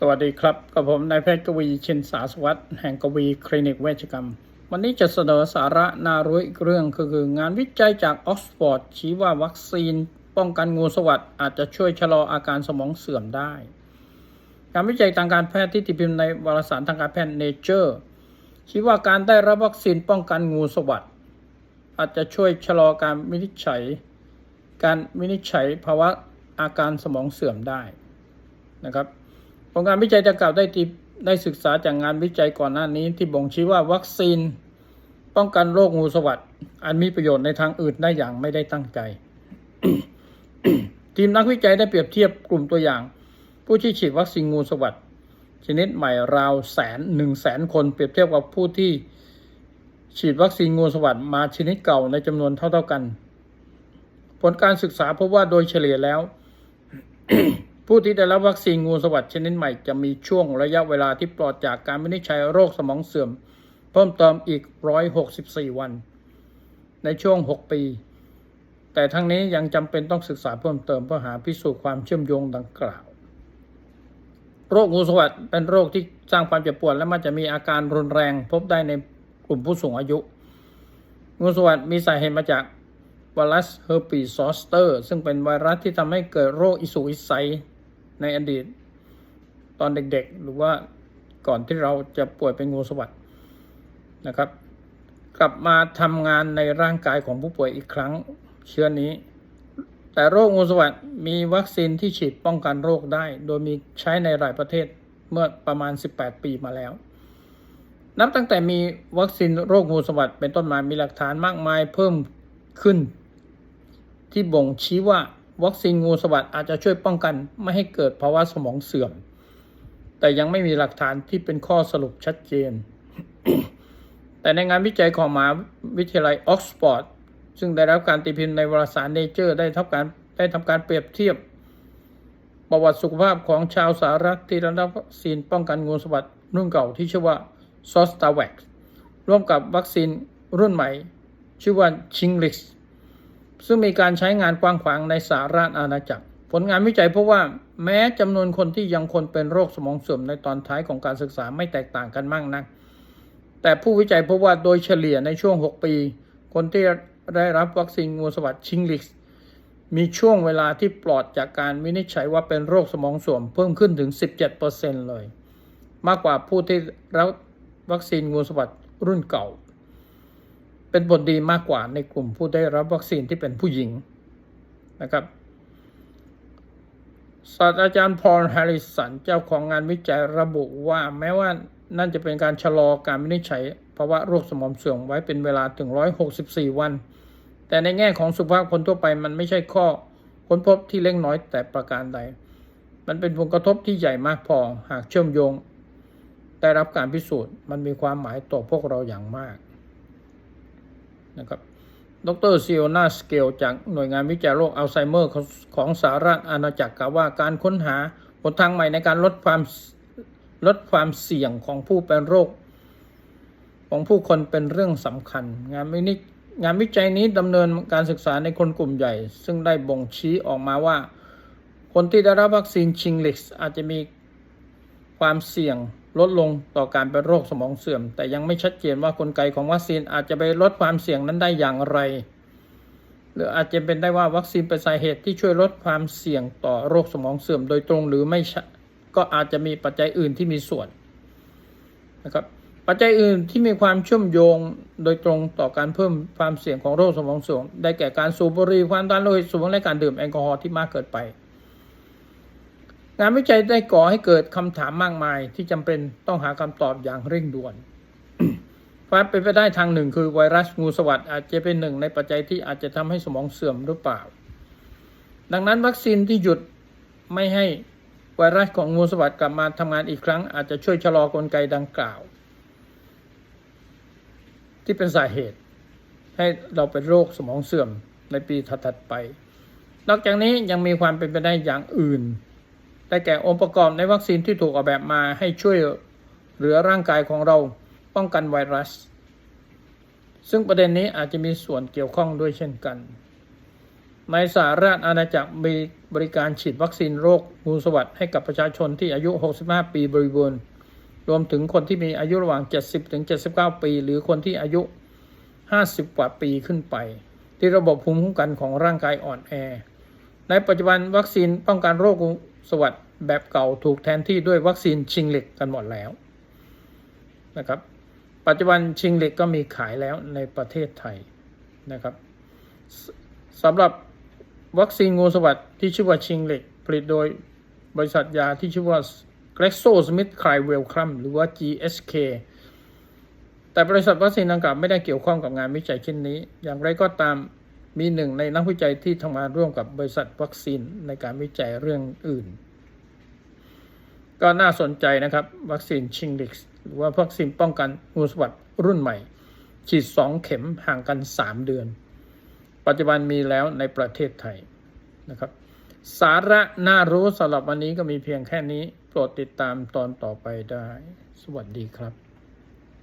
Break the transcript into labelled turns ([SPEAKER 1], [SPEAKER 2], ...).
[SPEAKER 1] สวัสดีครับกับผมนายแพทย์กวีชินสาสวัสด์แห่งกวีคลินิกเวชกรรม วันนี้จะเสนอสาระน่ารู้อีกเรื่องก็คืองานวิจัยจากออกซฟอร์ดชี้ว่าวัคซีน ป้องกันงูสวัสดอาจจะช่วยชะลออาการสมองเสื่อมได้การวิจัยทางการแพทย์ที่ตีพิมพ์ในวารสารทางการแพทย์ Nature ชี้ว่าการได้รับวัคซีนป้องกันงูสวัสดอาจจะช่วยชะลอการวินิจฉัย การวินิจฉัยภาวะอาการสมองเสื่อมได้นะครับ ผลการวิจัยดังกล่าวได้ตีได้ศึกษาจากงานวิจัยก่อนหน้านี้ ที่บ่งชี้ว่าวัคซีน ป้องกันโรคงูสวัสดอันมีประโยชน์ในทางอื่นได้อย่างไม่ได้ตั้งใจ ทีมนักวิจัยได้เปรียบเทียบกลุ่มตัวอย่าง ผู้ที่ฉีดวัคซีนงูสวัสดชนิดใหม่ราวแสนหนึ่งแสนคนเปรียบเทียบกับผู้ที่ฉีดวัคซีนงูสวัสดมาชนิดเก่าในจำนวนเท่าๆกัน ผลการศึกษาพบว่าโดยเฉลี่ยแล้ว ผู้ที่ได้รับวัคซีนงูสวัสดชนิดใหม่จะมีช่วงระยะเวลาที่ปลอดจากการวินิจฉัยโรคสมองเสื่อม เพิ่มเติมอีก 164 วัน ในช่วง 6 ปี แต่ทั้งนี้ยังจำเป็นต้องศึกษาเพิ่มเติมเพื่อหาพิสูจน์ความเชื่อมโยงดังกล่าว โรคงูสวัสดเป็นโรคที่สร้างความเจ็บปวดและมันจะมีอาการรุนแรงพบได้ในกลุ่มผู้สูงอายุ งูสวัสดมีสาเหตุมาจากไวรัสเฮอร์ปีซอสเตอร์ ซึ่งเป็นไวรัสที่ทำให้เกิดโรคอิสุอิสัย ในอดีต ตอนเด็กๆ หรือว่าก่อนที่เราจะป่วยเป็นงูสวัสดนะครับ กลับมาทำงานในร่างกายของผู้ป่วยอีกครั้งเชื้อนี้ แต่โรคงูสวัสดมีวัคซีนที่ฉีดป้องกันโรคได้ โดยมีใช้ในหลายประเทศเมื่อประมาณ 18 ปีมาแล้วนับตั้งแต่มีวัคซีนโรคงูสวัสดเป็นต้นมามีหลักฐานมากมายเพิ่มขึ้น ที่บ่งชี้ว่า วัคซีนงูสวัสดอาจจะช่วยป้องกันไม่ให้เกิดภาวะสมองเสื่อม แต่ยังไม่มีหลักฐานที่เป็นข้อสรุปชัดเจน แต่ในงานวิจัยของมหาวิทยาลัยออกซฟอร์ดซึ่งได้รับการตีพิมพ์ในวารสาร Nature ได้ทำการได้ทำการเปรียบเทียบ ประวัติสุขภาพของชาวสหรัฐที่ได้รับวัคซีนป้องกันงูสวัสดรุ่นเก่าที่ชื่อว่าซอสตาแวกร่วมกับวัคซีนรุ่นใหม่ ชื่อว่าชิงลิก ซึ่งมีการใช้งานกว้างขวางในสหราชอาณาจักร ผลงานวิจัยพบว่าแม้จำนวนคนที่ยังคนเป็นโรคสมองเสื่อมในตอนท้ายของการศึกษาไม่แตกต่างกันมากนัก แต่ผู้วิจัยพบว่าโดยเฉลี่ยในช่วง 6 ปี คนที่ได้รับวัคซีนงูสวัสดชิงลิกมีช่วงเวลาที่ปลอดจากการวินิจฉัยว่าเป็นโรคสมองเสื่อมเพิ่มขึ้นถึง 17%เลย มากกว่าผู้ที่รับวัคซีนงูสวัสดรุ่นเก่า เป็นผลดีมากกว่าในกลุ่มผู้ได้รับวัคซีนที่เป็นผู้หญิงนะครับศาสตราจารย์พอลแฮริสันเจ้าของงานวิจัยระบุว่าแม้ว่านั่นจะเป็นการชะลอการวินิจฉัยภาวะโรคสมองเสื่อมไว้เป็นเวลาถึง 164 วัน แต่ในแง่ของสุขภาพคนทั่วไปมันไม่ใช่ข้อค้นพบที่เล็กน้อยแต่ประการใด มันเป็นผลกระทบที่ใหญ่มากพอหากเชื่อมโยง ได้รับการพิสูจน์มันมีความหมายต่อพวกเราอย่างมาก นะครับดรซิโอนาสเกลจากหน่วยงานวิจัยโรคอัลไซเมอร์ของสหรัฐอาณาจักรกล่าวว่าการค้นหาหนทางใหม่ในการลดความลดความเสี่ยงของผู้เป็นโรค ของผู้คนเป็นเรื่องสำคัญ งานวินิจงานวิจัยนี้ดำเนินการศึกษาในคนกลุ่มใหญ่ ซึ่งได้บ่งชี้ออกมาว่า คนที่ได้รับวัคซีนชิงลิกอาจจะมีความเสี่ยงลดลงต่อการเป็นโรคสมองเสื่อม แต่ยังไม่ชัดเจนว่ากลไกของวัคซีนอาจจะไปลดความเสี่ยงนั้นได้อย่างไร หรืออาจจะเป็นได้ว่าวัคซีนเป็นสาเหตุที่ช่วยลดความเสี่ยงต่อโรคสมองเสื่อมโดยตรงหรือไม่ก็อาจจะมีปัจจัยอื่นที่มีส่วนนะครับปัจจัยอื่นที่มีความเชื่อมโยงโดยตรงต่อการเพิ่มความเสี่ยงของโรคสมองเสื่อมได้แก่การสูบบุหรี่ความดันโลหิตสูงและการดื่มแอลกอฮอล์ที่มากเกินไป งานวิจัยได้ก่อให้เกิดคำถามมากมาย ที่จำเป็นต้องหาคำตอบอย่างเร่งด่วนความเป็นไปได้ทางหนึ่งคือไวรัสงูสวัสดอาจจะเป็นหนึ่งในปัจจัยที่อาจจะทำให้สมองเสื่อมหรือเปล่า ดังนั้นวัคซีนที่หยุดไม่ให้ไวรัสของงูสวัสดกลับมาทำงานอีกครั้ง อาจจะช่วยชะลอกลไกดังกล่าว ที่เป็นสาเหตุ ให้เราเป็นโรคสมองเสื่อมในปีถัดๆไป นอกจากนี้ยังมีความเป็นไปได้อย่างอื่น ได้แก่องค์ประกอบในวัคซีนที่ถูกออกแบบมาให้ช่วยเหลือร่างกายของเราป้องกันไวรัส ซึ่งประเด็นนี้อาจจะมีส่วนเกี่ยวข้องด้วยเช่นกัน ในสหราชอาณาจักรมีบริการฉีดวัคซีนโรคงูสวัสดให้กับประชาชนที่อายุ 65 ปีบริบูรณ์รวมถึงคนที่มีอายุระหว่าง 70 ถึง 79 ปี หรือคนที่อายุ 50 กว่าปีขึ้นไป ที่ระบบภูมิคุ้มกันของร่างกายอ่อนแอ ในปัจจุบันวัคซีนป้องกันโรค สวัสดแบบเก่าถูกแทนที่ด้วยวัคซีนชิงเหล็กกันหมดแล้วนะครับ ปัจจุบันชิงเหล็กก็มีขายแล้วในประเทศไทยนะครับสสำหรับวัคซีนงูสวัสดที่ชื่อว่าชิงเหล็ก ผลิตโดยบริษัทยาที่ชื่อว่า GlaxoSmithKline Wellcome หรือว่า GSK แต่บริษัทวัคซีนดังกล่าวไม่ได้เกี่ยวข้องกับงานวิจัยชิ้นนี้ อย่างไรก็ตาม มีหนึ่งในนักวิจัยที่ทำงานร่วมกับบริษัทวัคซีนในการวิจัยเรื่องอื่น ก็น่าสนใจนะครับ วัคซีนชิงลิกหรือว่าวัคซีนป้องกันงูสวัสดรุ่นใหม่ ฉีด 2 เข็มห่างกัน 3 เดือน ปัจจุบันมีแล้วในประเทศไทยนะครับ สาระน่ารู้สำหรับวันนี้ก็มีเพียงแค่นี้ โปรดติดตามตอนต่อไปได้ สวัสดีครับ